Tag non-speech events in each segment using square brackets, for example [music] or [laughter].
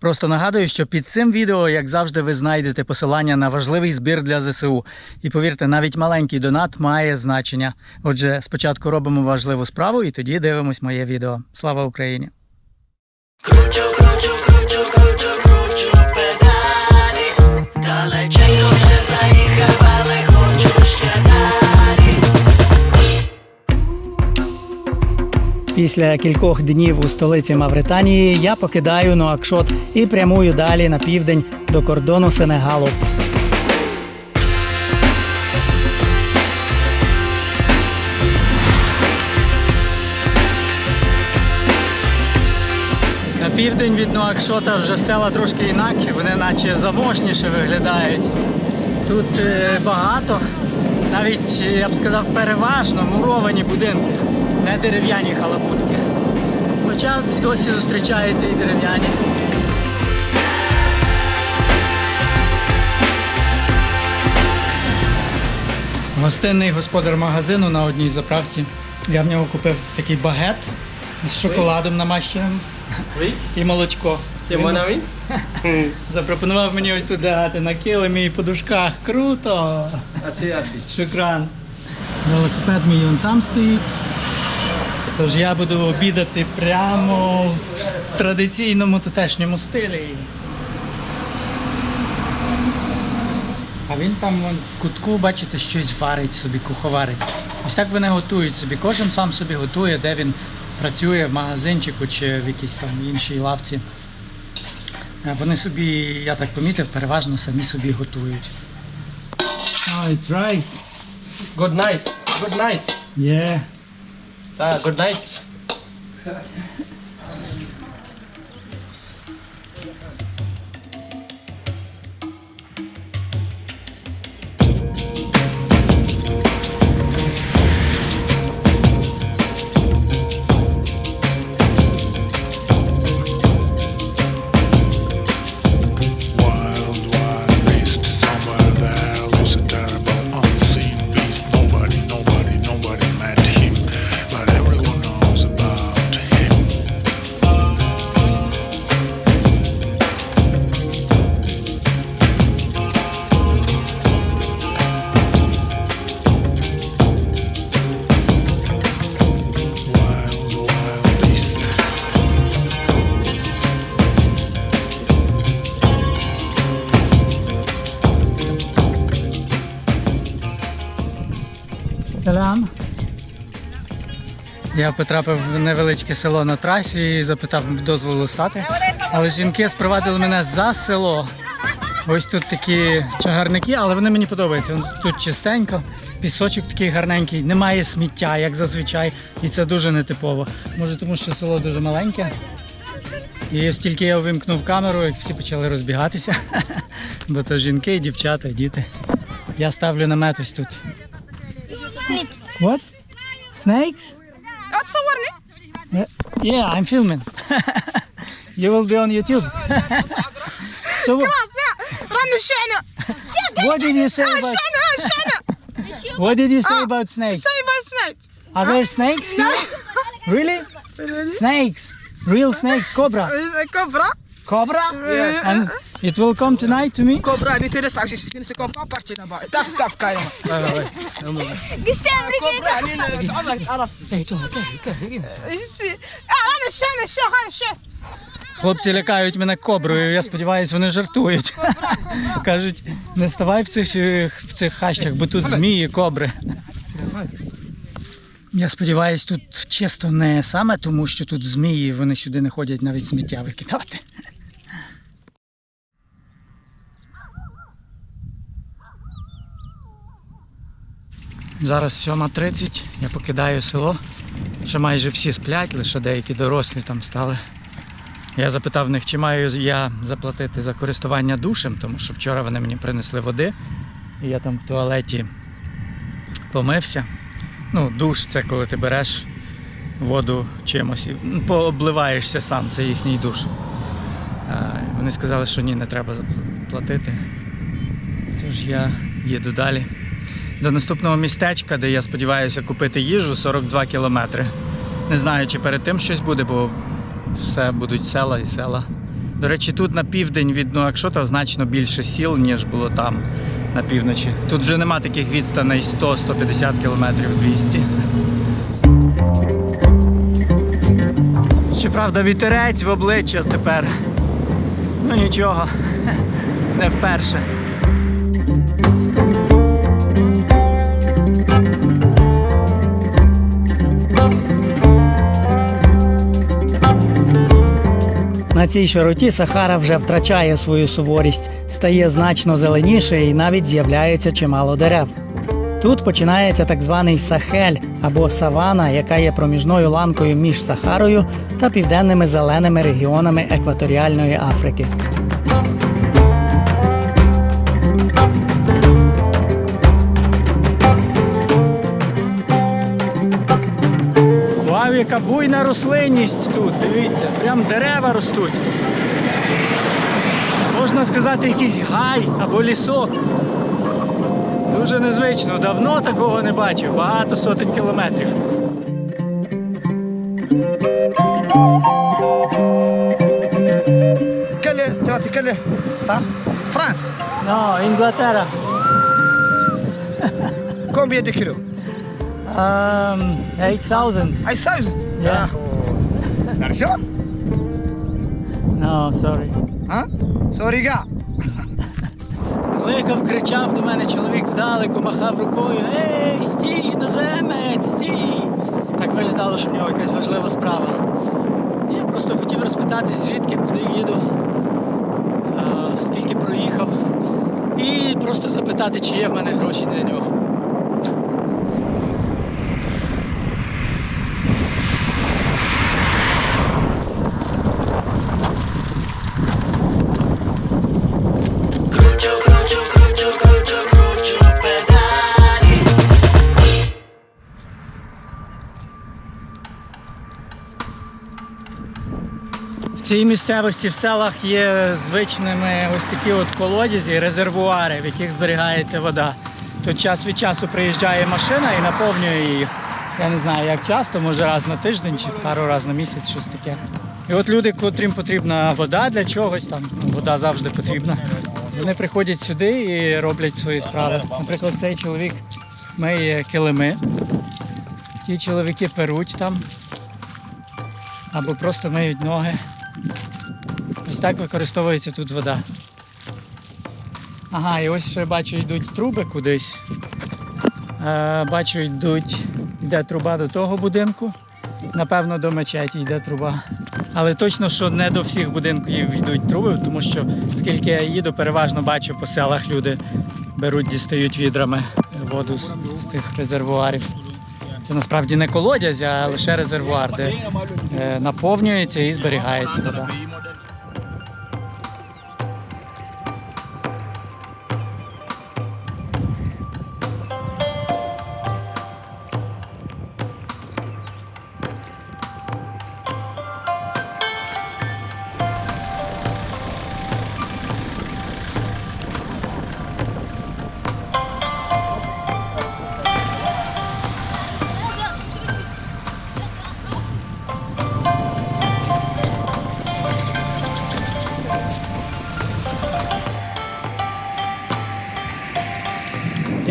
Просто нагадую, що під цим відео, як завжди, ви знайдете посилання на важливий збір для ЗСУ. І повірте, навіть маленький донат має значення. Отже, спочатку робимо важливу справу і тоді дивимось моє відео. Слава Україні! Кручу, кручу, кручу, Після кількох днів у столиці Мавританії я покидаю Нуакшот і прямую далі на південь до кордону Сенегалу. На південь від Нуакшота вже села трошки інакші, вони наче заможніше виглядають. Тут е, багато, навіть я б сказав, переважно муровані будинки, не дерев'яні халабутки. Хоча досі зустрічаються і дерев'яні. Гостинний господар магазину на одній заправці. Я в нього купив такий багет з шоколадом намащеним і молочко. mon ami. [laughs] Запропонував мені ось тут лягати на килимі і подушках. Круто! Assez, assez. Шукран. Велосипед мій он там стоїть. Тож я буду обідати прямо в традиційному тутешньому стилі. А він там вон, в кутку, бачите, щось варить собі, куховарить. Ось так вони готують собі. Кожен сам собі готує, де він працює в магазинчику чи в якійсь там іншій лавці. Е, Вони собі, я так помітив, переважно самі собі готують. Oh, it's rice. Good nice. Good nice. Yeah. Ah, good night. [laughs] Я потрапив в невеличке село на трасі і запитав дозволу стати. Але жінки спровадили мене за село. Ось тут такі чагарники, але вони мені подобаються. Тут чистенько, пісочок такий гарненький, немає сміття, як зазвичай, і це дуже нетипово. Може, тому що село дуже маленьке. І ось тільки я вимкнув камеру, як всі почали розбігатися. [laughs] Бо то жінки, дівчата, діти. Я ставлю намет ось тут. What? Snakes? Yeah, yeah, I'm filming. [laughs] you will be on YouTube. [laughs] so [laughs] what did you say about What did you say about snakes? Say about snakes. Are there snakes here? really? Snakes. Real snakes, cobra. Cobra? Cobra? Yes. And It will come tonight to me? Kom, Brian, niet in de zak. Ze komt een partje naar buiten. Taf, taf, kan je Gestemd, Kom, Brian, in het andere, het andere. Nee, toch, kijk, kijk. Ана, ще, не ще, ана. Хлопці лякають мене коброю, я сподіваюся, вони жартують. [laughs] Кажуть, не ставай в цих, е, в цих хащах, бо тут змії, кобри. Я сподіваюся, тут чисто не саме, тому що тут змії, вони сюди не ходять навіть сміття викидати. Зараз 7.30, я покидаю село. Ще майже всі сплять, лише деякі дорослі там стали. Я запитав в них, чи маю я заплатити за користування душем, тому що вчора вони мені принесли води, і я там в туалеті помився. Ну, душ це коли ти береш воду чимось і пообливаєшся сам, це їхній душ. Вони сказали, що ні, не треба платити. Тож я їду далі. До наступного містечка, де я сподіваюся купити їжу 42 кілометри. Не знаю, чи перед тим щось буде, бо все будуть села і села. До речі, тут на південь від Нуакшота значно більше сіл, ніж було там на півночі. Тут вже нема таких відстаней 100-150 кілометрів 200. Щоправда, вітерець в обличчя тепер. Ну нічого, [laughs] не вперше. На цій широті Сахара вже втрачає свою суворість, стає значно зеленіше і навіть з'являється чимало дерев. Тут починається так званий Сахель або савана, яка є проміжною ланкою між Сахарою та південними зеленими регіонами екваторіальної Африки. Яка буйна рослинність тут, дивіться, прям дерева ростуть. Можна сказати, якийсь гай або лісок. Дуже незвично, давно такого не бачив, багато сотень кілометрів. France. No, Інглатера. Combien de kilos Um, 8000. I size. Yeah. L'argent No, sorry. Hein Sorry, gars. Кликав, кричав до мене чоловік здалеку, махав рукою. Ей, стій, іноземець, стій! Так виглядало, що в нього якась важлива справа. Я просто хотів розпитати, звідки, куди їду, скільки проїхав. І просто запитати, чи є в мене гроші для нього. Цій місцевості в селах є звичними ось такі от колодязі, резервуари, в яких зберігається вода. Тут час від часу приїжджає машина і наповнює їх. Я не знаю, як часто, може раз на тиждень чи пару разів на місяць, щось таке. І от люди, котрим потрібна вода для чогось, там вода завжди потрібна. Вони приходять сюди і роблять свої справи. Наприклад, цей чоловік миє килими. Ті чоловіки перуть там або просто миють ноги. Так використовується тут вода. Ага, і ось ще бачу, йдуть труби кудись. Е, бачу, йдуть, йде труба до того будинку. Напевно, до мечеті йде труба. Але точно, що не до всіх будинків йдуть труби, тому що скільки я їду, переважно бачу по селах люди беруть, дістають відрами воду з, з тих резервуарів. Це насправді не колодязь, а лише резервуар, де е, наповнюється і зберігається вода.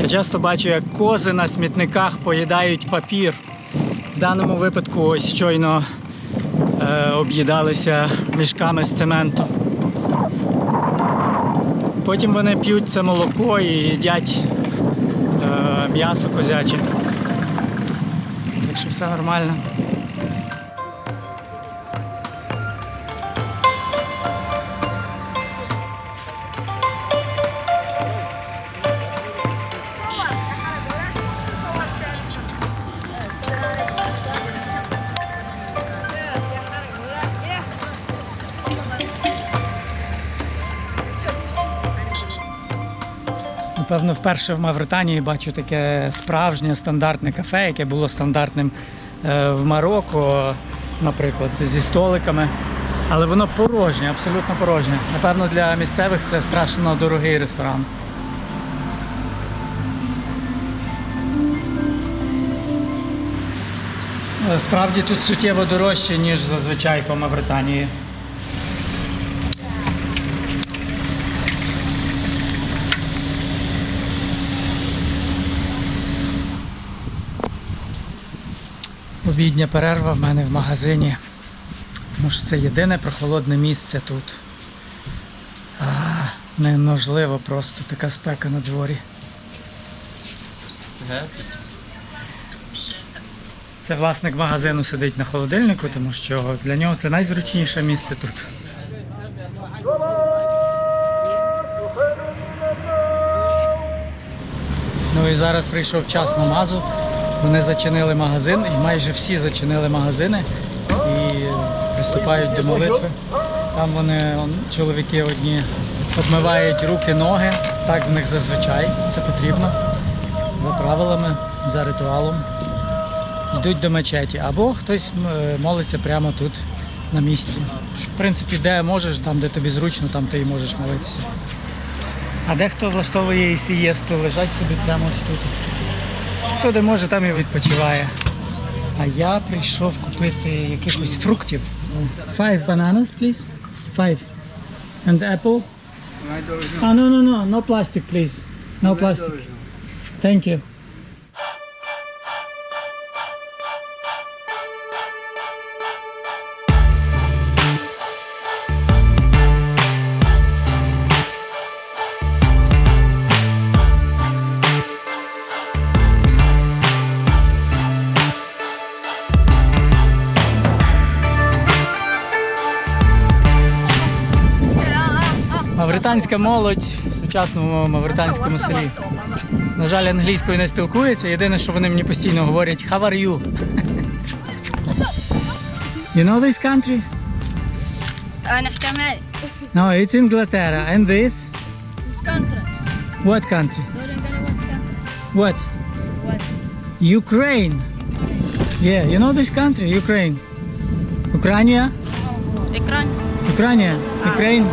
Часто бачу, як кози на смітниках поїдають папір. В даному випадку ось щойно е, об'їдалися мішками з цементу. Потім вони п'ють це молоко і їдять е, м'ясо козяче. Так що все нормально. Напевно, вперше в Мавританії бачу таке справжнє стандартне кафе, яке було стандартним е, в Марокко, наприклад, зі столиками. Але воно порожнє, абсолютно порожнє. Напевно, для місцевих це страшно дорогий ресторан. Е, Справді тут суттєво дорожче, ніж зазвичай по Мавританії. Обідня перерва в мене в магазині, тому що це єдине прохолодне місце тут. А, неможливо просто така спека на дворі. Це власник магазину сидить на холодильнику, тому що для нього це найзручніше місце тут. Ну і зараз прийшов час намазу. Вони зачинили магазин, і майже всі зачинили магазини і приступають до молитви. Там вони чоловіки одні обмивають руки, ноги. Так в них зазвичай це потрібно. За правилами, за ритуалом. Йдуть до мечеті. Або хтось молиться прямо тут, на місці. В принципі, де можеш, там, де тобі зручно, там ти і можеш молитися. А дехто влаштовує сієсту, лежать собі прямо тут. Хто де може, там і відпочиває. А я прийшов купити якихось фруктів. Five bananas, please. Five. And apple? А, no, no, no, no plastic, please. No plastic. Thank you. Мавританська молодь в сучасному мавританському селі. На жаль, англійською не спілкується. Єдине, що вони мені постійно говорять How are you? You know this country? No, it's Inglaterra. And this? This country. What country? What? What? Ukraine. Yeah, you know this country, Ukraine. Ukraine? Ukraine. Ukraine. Ukraine.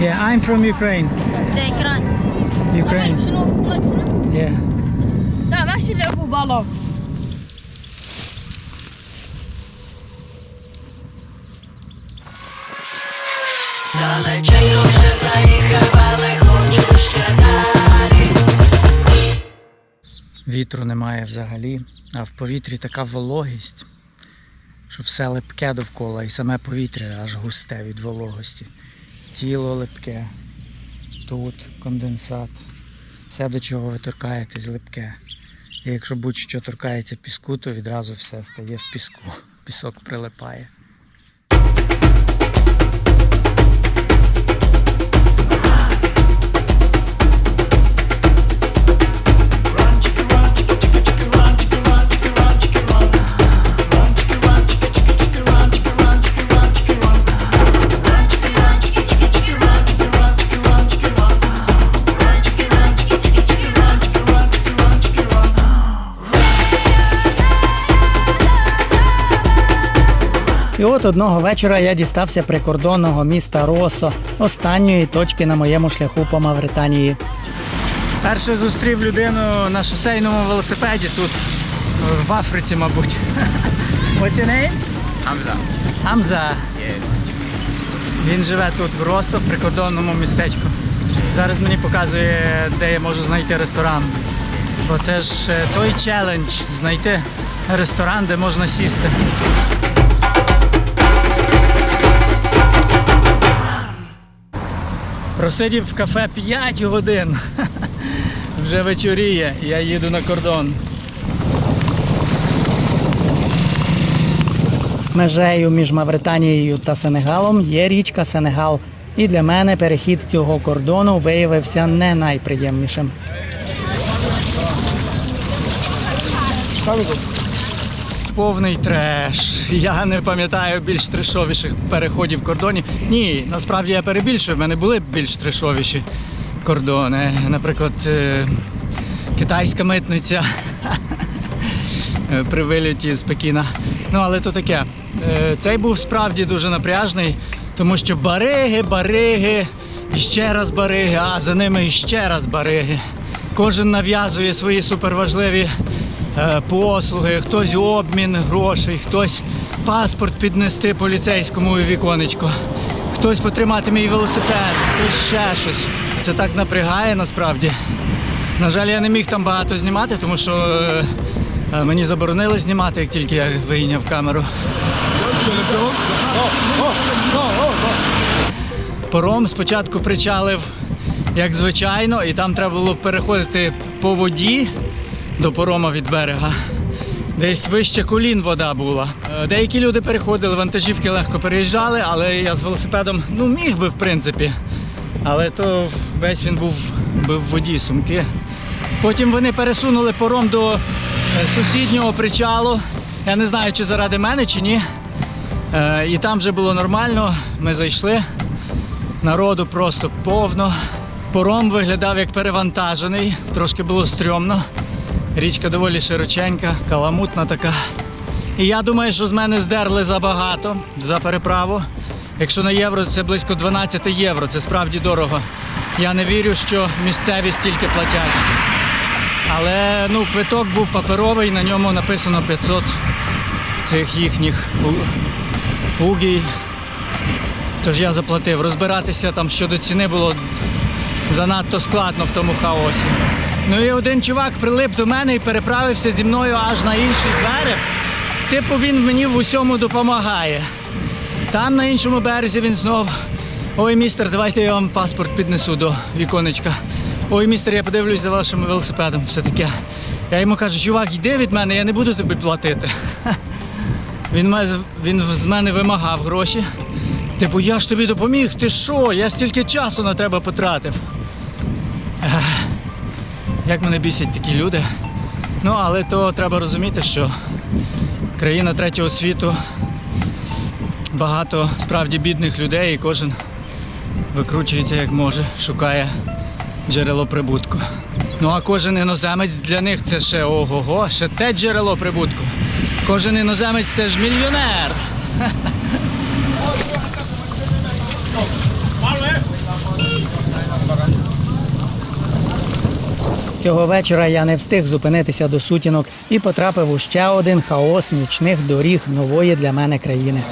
Yeah, I'm from Ukraine. З Ukraine. Ukraine. Yeah. Да, наші любу балон. Далеченько вже заїхали, хочу ще далі. Вітру немає взагалі, а в повітрі така вологість, що все липке довкола і саме повітря аж густе від вологості. Тіло липке, тут конденсат. Все, до чого ви торкаєтесь, липке. І якщо будь-що торкається піску, то відразу все стає в піску. Пісок прилипає. От одного вечора я дістався прикордонного міста Росо, останньої точки на моєму шляху по Мавританії. Перше зустрів людину на шосейному велосипеді тут, в Африці, мабуть. [laughs] What's your name? Hamza. Хамза. Він живе тут в Росо, в прикордонному містечку. Зараз мені показує, де я можу знайти ресторан. Бо це ж е, той челендж знайти ресторан, де можна сісти. Просидів в кафе 5 годин. [laughs] Вже вечоріє, я їду на кордон. Межею між Мавританією та Сенегалом є річка Сенегал. І для мене перехід цього кордону виявився не найприємнішим. Повний треш. Я не пам'ятаю більш трешовіших переходів кордонів. Ні, насправді я перебільшую. В мене були більш трешовіші кордони. Наприклад, е, китайська митниця [laughs] при вильоті з Пекіна. Ну, але то таке. Е, Цей був справді дуже напряжний, тому що бариги, бариги, ще раз бариги, а за ними ще раз бариги. Кожен нав'язує свої суперважливі послуги, хтось обмін грошей, хтось паспорт піднести поліцейському у віконечко, хтось потримати мій велосипед, хтось ще щось. Це так напрягає насправді. На жаль, я не міг там багато знімати, тому що е, е, мені заборонили знімати, як тільки я вийняв камеру. Паром спочатку причалив, як звичайно, і там треба було переходити по воді до порома від берега. Десь вище колін вода була. Е, Деякі люди переходили, вантажівки легко переїжджали, але я з велосипедом ну, міг би, в принципі. Але то весь він був би в воді, сумки. Потім вони пересунули пором до е, сусіднього причалу. Я не знаю, чи заради мене, чи ні. Е, І там вже було нормально. Ми зайшли. Народу просто повно. Пором виглядав як перевантажений, трошки було стрьомно. Річка доволі широченька, каламутна така. І я думаю, що з мене здерли забагато за переправу. Якщо на євро це близько 12 євро, це справді дорого. Я не вірю, що місцеві стільки платять. Але ну, квиток був паперовий, на ньому написано 500 цих їхніх угій. Тож я заплатив. Розбиратися там щодо ціни було занадто складно в тому хаосі. Ну і один чувак прилип до мене і переправився зі мною аж на інший берег. Типу він мені в усьому допомагає. Там на іншому березі він знов. Ой, містер, давайте я вам паспорт піднесу до віконечка. Ой, містер, я подивлюсь за вашим велосипедом. Все таке. Я йому кажу, чувак, йди від мене, я не буду тобі платити. [laughs] Він, він з мене вимагав гроші. Типу, я ж тобі допоміг, ти що? Я стільки часу на тебе потратив. Як мене бісять такі люди. Ну, але то треба розуміти, що країна третього світу, багато справді бідних людей, і кожен викручується як може, шукає джерело прибутку. Ну а кожен іноземець для них це ще ого-го, ще те джерело прибутку. Кожен іноземець це ж мільйонер. [laughs] Цього вечора я не встиг зупинитися до сутінок і потрапив у ще один хаос нічних доріг нової для мене країни.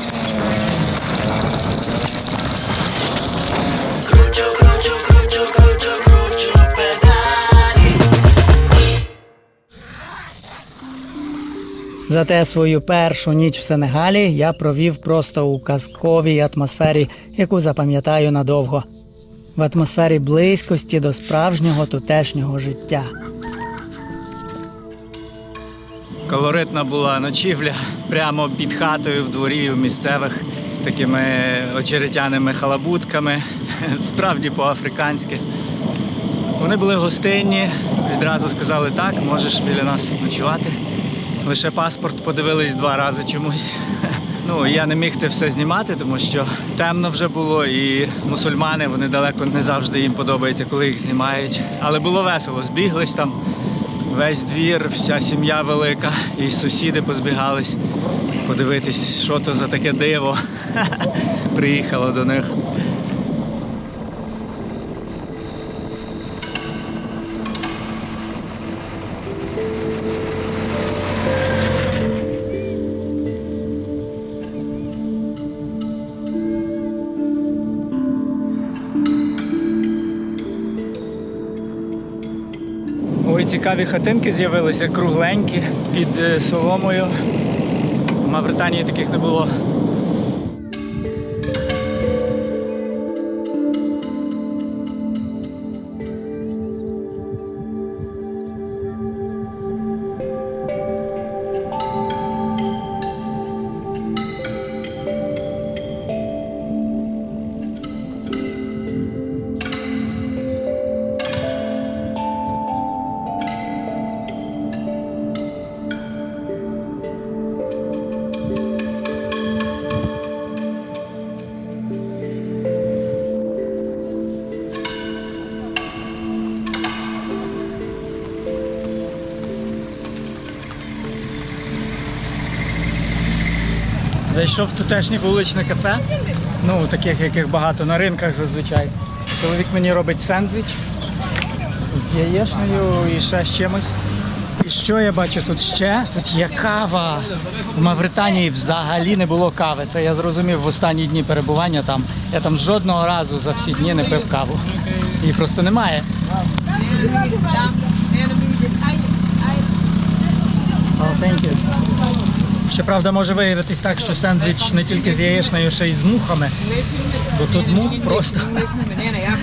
Зате свою першу ніч в Сенегалі я провів просто у казковій атмосфері, яку запам'ятаю надовго. В атмосфері близькості до справжнього тутешнього життя. Колоритна була ночівля прямо під хатою в дворі у місцевих з такими очеретяними халабутками, [laughs] справді по-африканськи. Вони були гостинні, відразу сказали так, можеш біля нас ночувати. Лише паспорт подивились два рази чомусь. Ну, я не міг це все знімати, тому що темно вже було, і мусульмани вони далеко не завжди їм подобається, коли їх знімають. Але було весело, збіглись там весь двір, вся сім'я велика, і сусіди позбігались подивитись, що то за таке диво [laughs] приїхало до них. Цікаві хатинки з'явилися, кругленькі, під е, соломою. В Мавританії таких не було. Зайшов в тутешнє вуличне кафе, ну таких, яких багато на ринках зазвичай. Чоловік мені робить сендвіч з яєшнею і ще з чимось. І що я бачу тут ще? Тут є кава. В Мавританії взагалі не було кави. Це я зрозумів в останні дні перебування там. Я там жодного разу за всі дні не пив каву. Її просто немає. Oh, thank you. Щоправда, може виявитись так, що сендвіч не тільки з яєчнею, ще й з мухами. Бо тут мух просто.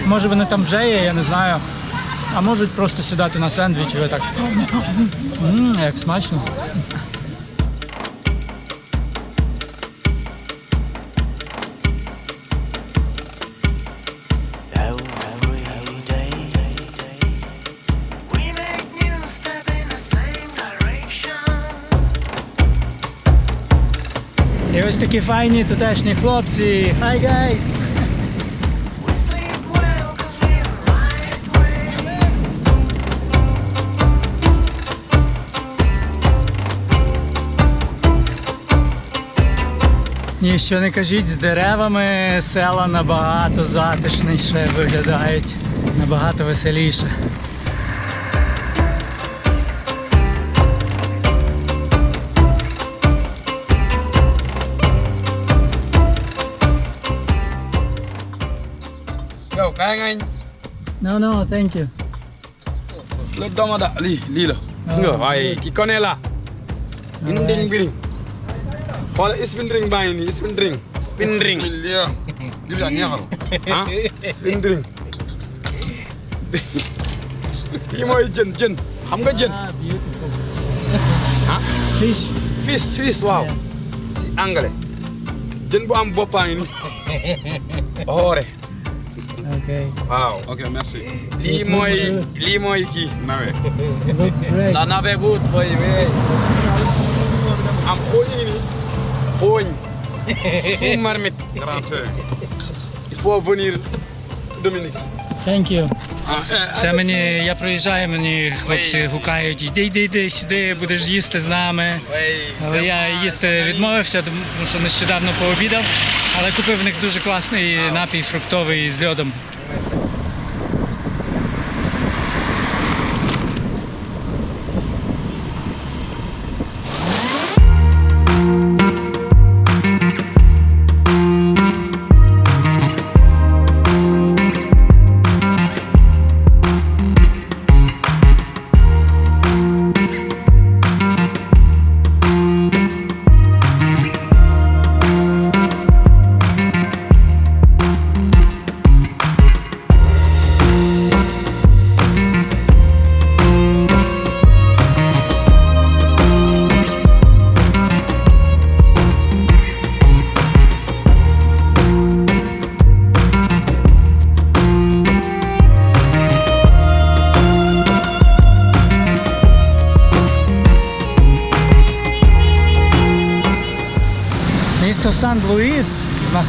Може вони там вже є, я не знаю. А можуть просто сідати на сендвіч і ви так. Ммм, як смачно. Такі файні тутешні хлопці. Hi guys! Ні, що не кажіть, з деревами села набагато затишніше виглядають, набагато веселіше. No, no, thank you. Lo dama da, li, li la. Gis nga waaye ki connaît la. Ding ding biring. Xoolal spin ring baa ngi nii spin ring. Spin ring. ah spin ring. Lii mooy jën jën xam nga jën. Ah, beautiful. [laughs] ah Fish. fish fish waaw. si anglais. jën bu am boppaa ngi nii. [laughs] xoore Okay. waaw. Ok, merci. mooy lii mooy kii. Nawe. Looks great. La nave good boy ngi nii. xooñ. Sous marmite. Grand. Il faut venir Dominique. Thank you. Ah, Це мені, я проїжджаю, мені хлопці гукають, іди, йди, йди сюди, будеш їсти з нами. Але я їсти відмовився, тому що нещодавно пообідав, але купив в них дуже класний напій фруктовий з льодом.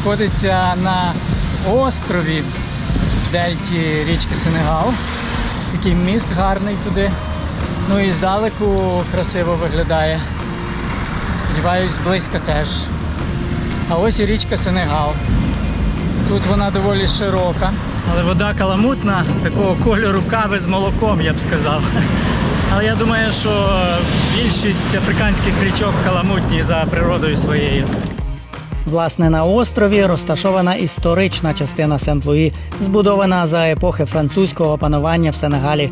Знаходиться на острові в дельті річки Сенегал. Такий міст гарний туди. Ну і здалеку красиво виглядає. Сподіваюсь, близько теж. А ось і річка Сенегал. Тут вона доволі широка, але вода каламутна, такого кольору кави з молоком, я б сказав. [laughs] Але я думаю, що більшість африканських річок каламутні за природою своєю. Власне, на острові розташована історична частина Сент-Луї, збудована за епохи французького панування в Сенегалі.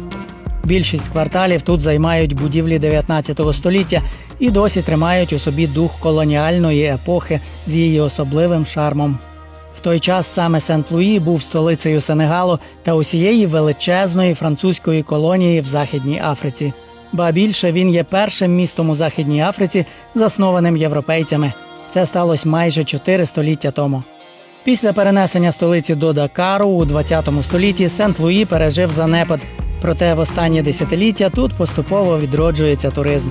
Більшість кварталів тут займають будівлі 19 століття і досі тримають у собі дух колоніальної епохи з її особливим шармом. В той час саме Сент-Луї був столицею Сенегалу та усієї величезної французької колонії в Західній Африці. Ба більше він є першим містом у Західній Африці, заснованим європейцями. Це сталося майже 4 століття тому. Після перенесення столиці до Дакару у 20 столітті Сент-Луї пережив занепад. Проте в останні десятиліття тут поступово відроджується туризм.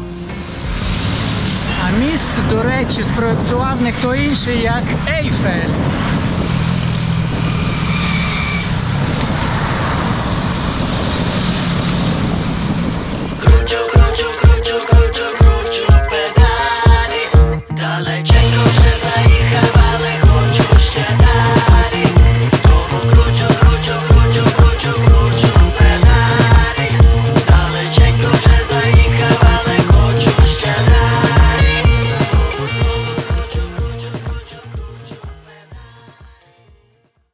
А міст, до речі, спроектував не хто інший, як Ейфель.